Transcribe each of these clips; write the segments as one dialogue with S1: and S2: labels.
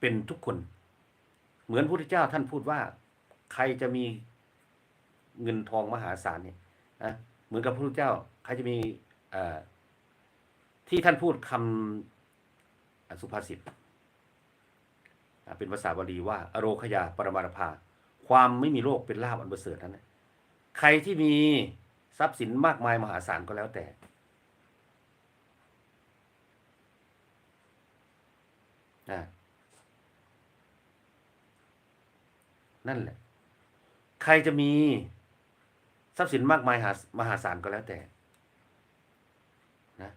S1: เป็นทุกคน เหมือนพระพุทธเจ้าท่านพูดว่า ใครจะมีเงินทองมหาศาลเนี่ยนะเหมือนกับพระพุทธเจ้า ใครจะมีที่ท่านพูดคำสุภาษิตเป็นภาษาบาลีว่า อโรคยาปรมาณภา ความไม่มีโรคเป็นลาบอันประเสริฐนั้นนะใครที่มีทรัพย์สินมากมายมหาศาลก็แล้วแต่ อะ นั่นแหละ ใครจะมีทรัพย์สินมากมายหามหาศาลก็แล้วแต่นะ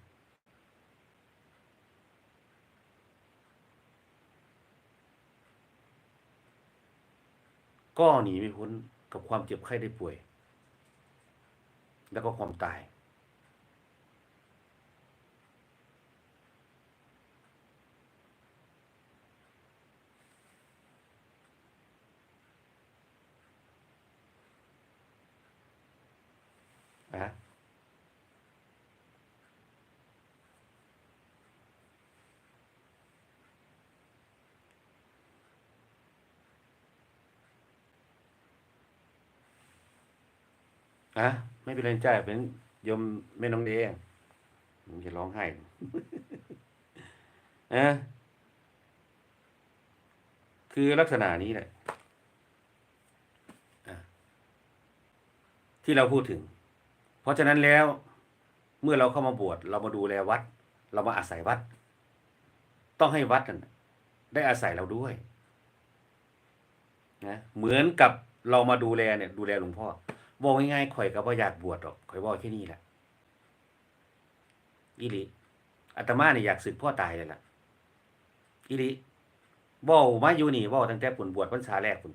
S1: ก็หนีไม่พ้นกับความเจ็บไข้ได้ป่วย แล้วก็ความตาย นะอะไม่เป็นไรจ้าเป็นยมแม่น้องเดงผมจะร้องไห้นะคือลักษณะนี้แหละที่เราพูดถึง เพราะฉะนั้นแล้วเมื่อเราเข้ามาบวชเรามาดูแลวัด เรามาอาศัยวัด ต้องให้วัดนั้นได้อาศัยเราด้วยนะเหมือนกับเรามาดูแลเนี่ย ดูแลหลวงพ่อบอกง่ายๆข่อยก็บ่อยากบวชหรอกข่อยบอกแค่นี้แหละอีหลีอาตมาเนี่ยอยากสึกพ่อตายเลยล่ะอีหลีบ่มาอยู่นี่บ่ตั้งแต่ปุ่นบวชพรรษาแรกปุ่น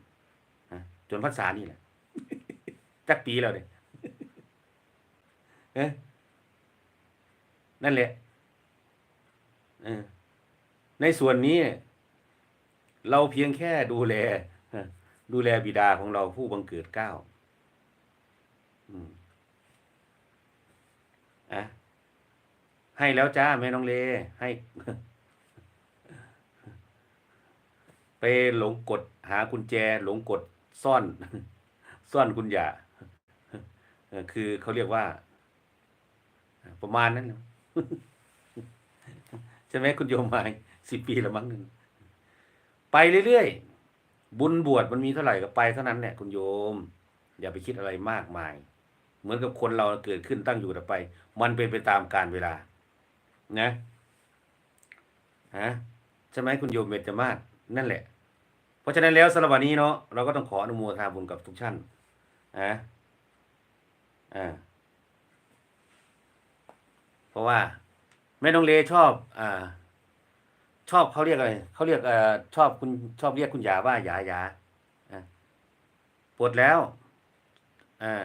S1: จนพรรษานี่แหละจักปีแล้วเนี่ย เอ๊ะนั่นแหละในส่วนนี้ เราเพียงแค่ดูแล ดูแลบิดาของเราผู้บังเกิดเก้าอะให้แล้วจ้าแม่น้องเล ให้ ไปหลงกดหากุญแจ หลงกดซ่อน ซ่อนคุณยาคือเขาเรียกว่า ประมาณนั้นนะใช่ไหมคุณโยมมาสิบปีละมั้งหนึ่งไปเรื่อยๆบุญบวชมันมีเท่าไหร่ก็ไปเท่านั้นแหละคุณโยม อย่าไปคิดอะไรมากมาย เหมือนกับคนเราเกิดขึ้นตั้งอยู่แต่ไป มันเป็นไปตามกาลเวลา นะฮะใช่ไหมคุณโยมเบญจมาศนั่นแหละ เพราะฉะนั้นแล้วสำหรับวันนี้เนาะเราก็ต้องขออนุโมทนาบุญกับทุกท่านนะอ่า ราะว่าแม่น้องเลชอบอ่าชอบเขาเรียกอะไรเขาเรียกเอ่อชอบคุณชอบเรียกคุณยาว่าหยาหยาปวดแล้วอ่า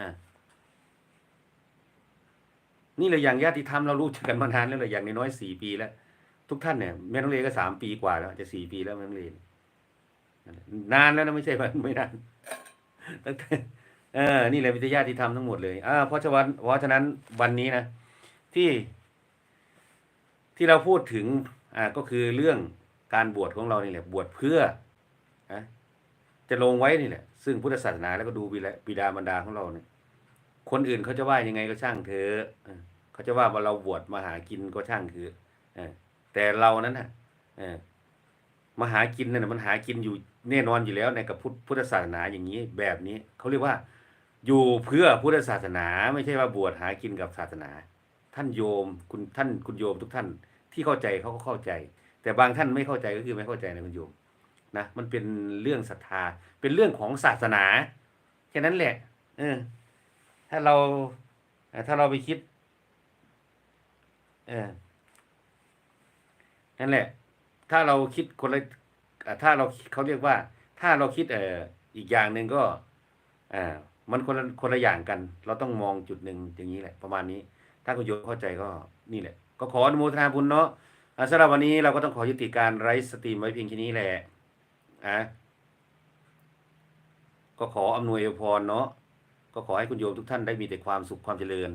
S1: นะนี่เลยอย่างญาติธรรมเรารู้จักกันมานานแล้วเลยอย่างน้อยสี่ปีแล้ว ทุกท่านเนี่ยแม่น้องเลก็สามปีกว่าแล้วจะสี่ปีแล้วแม่น้องเล นานแล้วนะไม่ใช่ว่าไม่นานตั้งแต่เออ นี่แหละวิทยาที่ทำทั้งหมดเลยอ่าเพราะฉะนั้นเพราะฉะนั้นวันนี้นะที่ที่เราพูดถึงอ่าก็คือเรื่องการบวชของเรานี่แหละ บวชเพื่อนะจะลงไว้นี่แหละ ซึ่งพุทธศาสนาแล้วก็ดูบิดาบิดามารดาของเราเนี่ย คนอื่นเขาจะว่ายังไงก็ช่างเถอะเขาจะว่าว่าเราบวชมาหากินก็ช่างคือเออแต่เรานั้นน่ะ มาหากินนั่นนะมันหากินอยู่แน่นอนอยู่แล้วในกับพุทธพุทธศาสนาอย่างนี้แบบนี้เขาเรียกว่า อยู่เพื่อพุทธศาสนา ไม่ใช่ว่าบวชหากินกับศาสนา ท่านโยมคุณท่านคุณโยมทุกท่านที่เข้าใจเขาก็เข้าใจ แต่บางท่านไม่เข้าใจก็คือไม่เข้าใจนะคุณโยมนะมันเป็นเรื่องศรัทธา เป็นเรื่องของศาสนาแค่นั้นแหละ เออ ถ้าเราถ้าเราไปคิด เออนั่นแหละ ถ้าเราคิดคนละถ้าเราเขาเรียกว่า ถ้าเราคิดเอ่ออีกอย่างหนึ่งก็อ่ามันคนละคนละอย่างกัน เราต้องมองจุดหนึ่งอย่างนี้แหละ ประมาณนี้ ถ้าคุณโยมเข้าใจก็นี่แหละ ก็ขออนุโมทนาบุญเนาะสำหรับวันนี้เราก็ต้องขอยุติการไลฟ์สตรีมไว้เพียงแค่นี้แหละอะก็ขออำนวยอวยพรเนาะก็ขอให้คุณโยมทุกท่านได้มีแต่ความสุขความเจริญ